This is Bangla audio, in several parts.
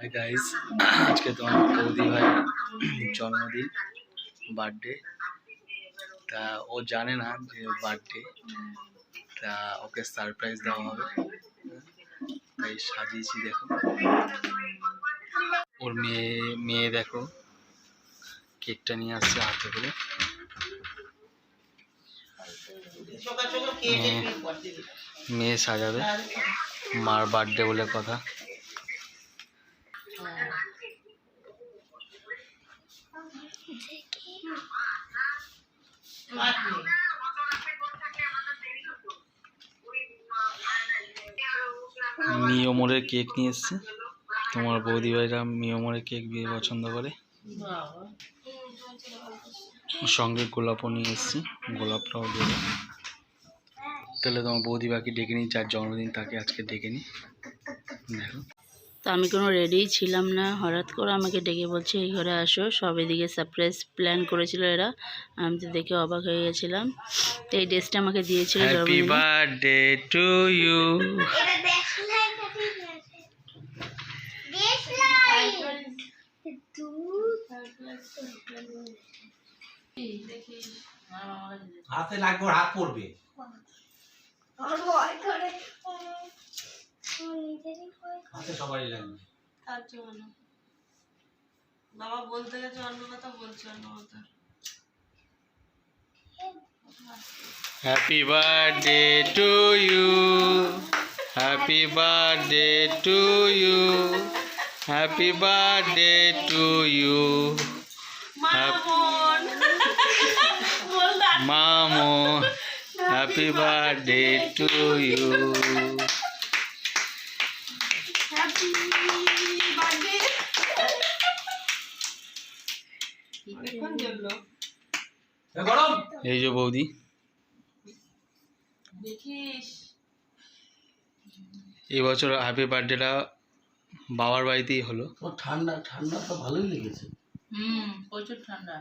হাই গাইস আজকে তোমার বৌদি ভাই জন্মদিন বার্থডে তা ও জানে না যে বার্থডে তা ওকে সারপ্রাইজ দেওয়া হবে। তাই সাজিয়েছি, দেখো। ওর মেয়ে মেয়ে দেখো কেকটা নিয়ে আসছে হাতে করে। মেয়ে সাজাবে, মার বার্থডে বলে কথা। মিওমোরের কেক নিয়ে এসছে। তোমার বৌদি ভাইরা মিওমোরের কেক দিয়ে পছন্দ করে। সঙ্গে গোলাপও নিয়ে এসছি। গোলাপটাও দেবে। তাহলে তোমার বৌদি ভাইকে ডেকে নিই, যার জন্মদিন তাকে আজকে ডেকে নিই। দেখো। তো আমি কোনো রেডিই ছিলাম না। হঠাৎ করে আমাকে ডেকে বলছে এই ঘরে আসো। সব এদিকে সারপ্রাইজ প্ল্যান করেছিল এরা। আমি তো দেখে অবাক হয়ে গেছিলাম। তো এই ড্রেসটা আমাকে দিয়েছিল হ্যাপি জন্মদিনে। টু ইউ হাতে লাগবে হাত পড়বে হাতে সবারই লাগবে তার জন্য। বাবা বলতে গেছে অন্য কথা বলছে অন্য কথা happy birthday to you happy birthday to you happy birthday to you Mamon মামো happy birthday to you এই যে বৌদি। এই বছর হ্যাপি বার্থডেটা বাবার বাড়িতেই হলো। ঠান্ডা ঠান্ডা তো ভালোই লেগেছে। হুম প্রচুর ঠান্ডা।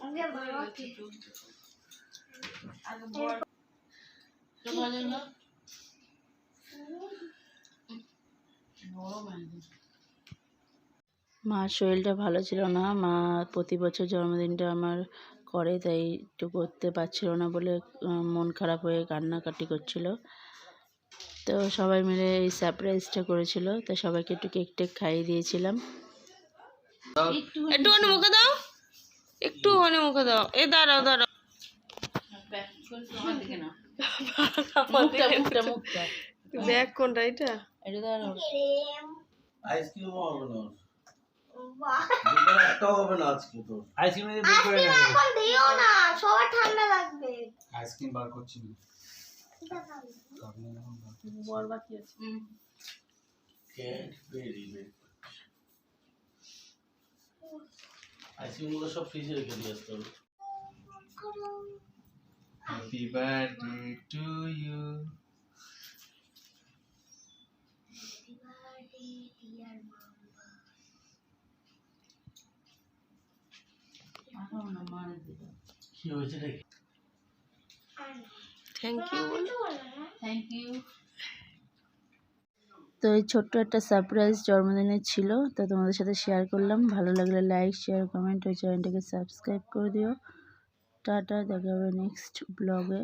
আগে বড় মার শরীরটা ভালো ছিল না। মা প্রতি বছর জন্মদিনটা আমার করে তাই একটু করতে পারছিল না বলে মন খারাপ হয়ে কান্নাকাটি করছিল। তো সবাই মিলে এই সারপ্রাইজটা করেছিল। তো সবাইকে একটু কেক টেক খাইয়ে দিয়েছিলাম। একটু একটুখানি মুখে দাও। একটু একটুখানি মুখে দাও। এ দাঁড়াও দাঁড়াও। ব্যাগ কোনটা এটা। এটা দাঁড়াও। আইসক্রিম না একটাও হবে না আজকে তো আইসক্রিম বের করে নেবে এখন দিও না সবার ঠান্ডা লাগবে। আইসক্রিম বার করছি না। ক্যাডবেরি বের আইসক্রিমগুলো সব ফ্রিজে রেখে দিয়ে আসতে হবে। হ্যাপি বার্থডে টু ইউ কি হয়েছে দেখি থ্যাংক ইউ থ্যাংক ইউ তো এই ছোট্ট একটা সারপ্রাইজ জন্মদিনে ছিল তো তোমাদের সাথে শেয়ার করলাম। ভালো লাগলে লাইক শেয়ার কমেন্ট ওই চ্যানেলটাকে সাবস্ক্রাইব করে দিও। টাটা দেখা হবে নেক্সট ব্লগে